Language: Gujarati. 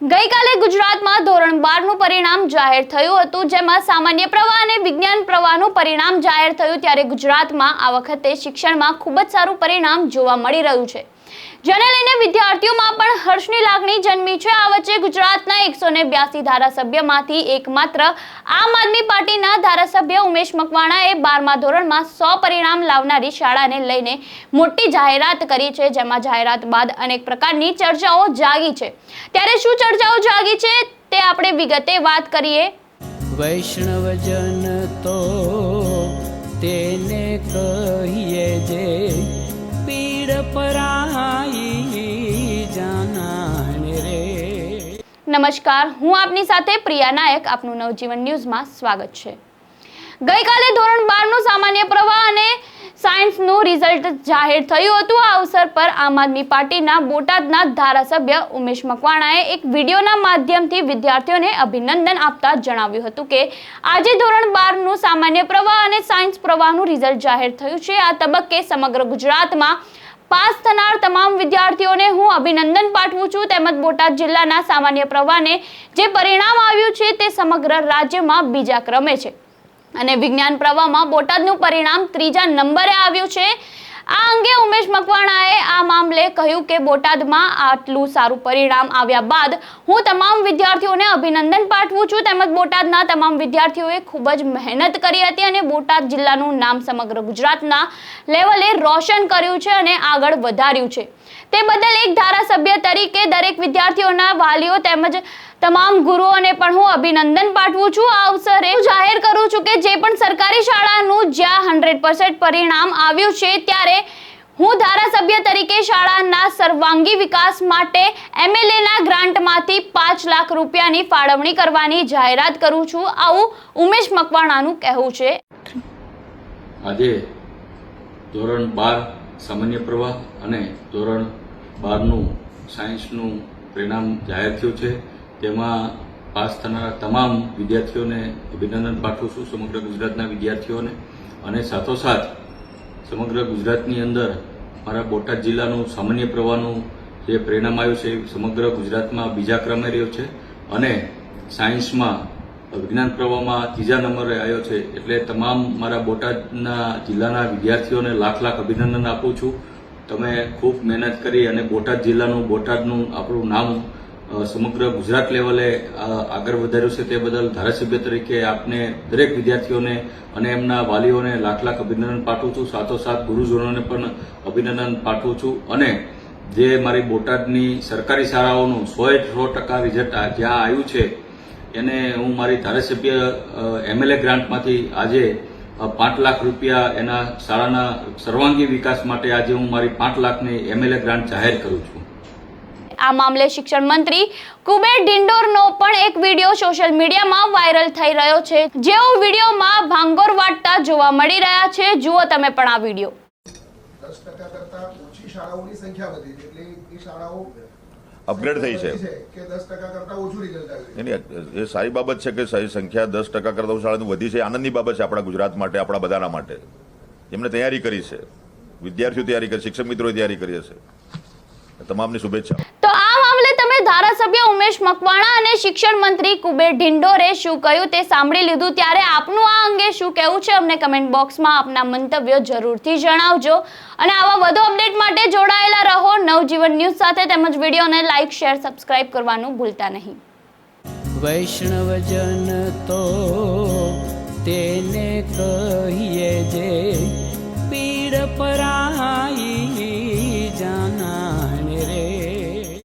ગઈકાલે ગુજરાતમાં ધોરણ બારનું પરિણામ જાહેર થયું હતું, જેમાં સામાન્ય પ્રવાહ અને વિજ્ઞાન પ્રવાહનું પરિણામ જાહેર થયું, ત્યારે ગુજરાતમાં આ વખતે શિક્ષણમાં ખૂબ જ સારું પરિણામ જોવા મળી રહ્યું છે. જેને લઈને વિદ્યાર્થીઓમાં પણ હર્ષની લાગણી જન્મી છે. આ વચ્ચે ગુજરાતના એકસો ને બ્યાસી ધારાસભ્યમાંથી એકમાત્ર આમ આદમી પાર્ટીના ધારાસભ્ય ઉમેશ મકવાણાએ બારમા ધોરણમાં સો પરિણામ લાવનારી શાળાને લઈને મોટી જાહેરાત કરી છે, જેમાં જાહેરાત બાદ અનેક પ્રકારની ચર્ચાઓ જાગી છે. ત્યારે શું ચર્ચાઓ જાગી છે તે આપણે વિગતે વાત કરીએ. વૈષ્ણવજન તો તેને કહીએ જે પીડ પરાઈ નમસ્કાર. હું આપની સાથે પ્રિયા નાયક. આપનું નવજીવન ન્યૂઝમાં સ્વાગત છે. ગઈકાલે ધોરણ બારનું સામાન્ય પ્રવાહ અને સાયન્સનું રિઝલ્ટ જાહેર થયું હતું. આ અવસર પર આમ આદમી પાર્ટીના બોટાદના ધારાસભ્ય ઉમેશ મકવાણાએ એક વિડીયોના માધ્યમથી વિદ્યાર્થીઓને અભિનંદન આપતા જણાવ્યું હતું કે, આજે ધોરણ બારનું સામાન્ય પ્રવાહ અને સાયન્સ પ્રવાહનું રિઝલ્ટ જાહેર થયું છે. આ તબક્કે સમગ્ર ગુજરાતમાં પાસ થનાર તમામ વિદ્યાર્થીઓને હું અભિનંદન પાઠવું છું. તેમજ બોટાદ જિલ્લાના સામાન્ય પ્રવાહને જે પરિણામ આવ્યું છે તે સમગ્ર રાજ્યમાં બીજા ક્રમે છે. અને વિજ્ઞાન પ્રવાહમાં બોટાદનું પરિણામ ત્રીજા નંબરે આવ્યું છે. આ અંગે ઉમેશ મકવાણાએ આ મામલે કહ્યું કે બોટાદમાં આટલું સારું પરિણામ આવ્યા બાદ હું તમામ વિદ્યાર્થીઓને અભિનંદન પાઠવું છું. તેમજ બોટાદના તમામ વિદ્યાર્થીઓએ ખૂબ જ મહેનત કરી હતી અને બોટાદ જિલ્લાનું નામ સમગ્ર ગુજરાતના લેવલે રોશન કર્યું છે અને આગળ વધાર્યું છે. તે બદલ એક ધારાસભ્ય તરીકે દરેક વિદ્યાર્થીઓના વાલીઓ તેમજ તમામ ગુરુઓને પણ હું અભિનંદન પાઠવું છું. આ અવસરે જાહેર કરું છું કે જે પણ સરકારી જ્યાં હંડ્રેડ પરિણામ આવ્યું છે ત્યારે હું ધારાસભ્ય તરીકે શાળાના સર્વાંગી વિકાસ માટે એમએલએના ગ્રાન્ટમાંથી પાંચ લાખ રૂપિયાની ફાળવણી કરવાની જાહેરાત કરું છું. આવું ઉમેશ મકવાણાનું કહેવું છે. આજે ધોરણ બાર સામાન્ય પ્રવાહ અને ધોરણ બારનું સાયન્સનું પરિણામ જાહેર થયું છે. તેમાં પાસ થનારા તમામ વિદ્યાર્થીઓને અભિનંદન પાઠવું છું. સમગ્ર ગુજરાતના વિદ્યાર્થીઓને અને સાથોસાથ સમગ્ર ગુજરાતની અંદર મારા બોટાદ જિલ્લાનું સામાન્ય પ્રવાહનું જે પરિણામ આવ્યું છે એ સમગ્ર ગુજરાતમાં બીજા ક્રમે રહ્યો છે અને સાયન્સમાં વિજ્ઞાન પ્રવાહમાં ત્રીજા નંબરે આવ્યો છે એટલે તમામ મારા બોટાદના જિલ્લાના વિદ્યાર્થીઓને લાખ લાખ અભિનંદન આપું છું. તમે ખૂબ મહેનત કરી અને બોટાદ જિલ્લાનું બોટાદનું આપણું નામ સમગ્ર ગુજરાત લેવલે આગળ વધાર્યું છે તે બદલ ધારાસભ્ય તરીકે આપને દરેક વિદ્યાર્થીઓને અને એમના વાલીઓને લાખ લાખ અભિનંદન પાઠવું છું. સાથોસાથ ગુરુજનોને પણ અભિનંદન પાઠવું છું. અને જે મારી બોટાદની સરકારી શાળાઓનું સો સો ટકા રિઝલ્ટ જ્યાં આવ્યું છે, એને હું મારી ધારાસભ્ય એમએલએ ગ્રાન્ટમાંથી આજે પાંચ લાખ રૂપિયા એના શાળાના સર્વાંગી વિકાસ માટે આજે હું મારી પાંચ લાખની એમએલએ ગ્રાન્ટ જાહેર કરું છું. આ મામલે શિક્ષણ મંત્રી કુબેર ડિંડોરનો પણ એક વીડિયો સોશિયલ મીડિયામાં વાયરલ થઈ રહ્યો છે. જેઓ વિડીયોમાં ભાંગોર વાટતા જોવા મળી રહ્યા છે. જુઓ તમે પણ આ વીડિયો. દસ ટકા કરતા ઓછી શાળાઓની સંખ્યા વધી એટલે એ શાળાઓ અપગ્રેડ થઈ છે. કે દસ ટકા કરતા ઓછું રિઝલ્ટ આવ્યું નહીં, નહીં, એ સારી બાબત છે કે સહી સંખ્યા દસ ટકા કરતા શાળાનું વધી છે. આનંદની બાબત છે આપણા ગુજરાત માટે આપણા બધાના માટે. જેમણે તૈયારી કરી છે. વિદ્યાર્થીઓ તૈયારી કરી શિક્ષક મિત્રોએ તૈયારી કરી હશે. તમામની શુભેચ્છા તો આ મામલે તમે ધારાસભ્ય ઉમેશ મકવાણા અને શિક્ષણ મંત્રી કુબેર ઢિંડોરે શું કહ્યું તે સાંભળી લીધું. ત્યારે આપનું આ અંગે શું કહેવું છે અમને કમેન્ટ બોક્સમાં આપના મંતવ્યો જરૂરથી જણાવજો. અને આવા વધુ અપડેટ માટે જોડાયેલા રહો. નવજીવન ન્યૂઝ સાથે તેમજ વિડીયોને લાઇક શેર સબસ્ક્રાઇબ કરવાનું ભૂલતા નહીં. વૈષ્ણવજન તો તેને કહીએ જે પીડ પરાઈ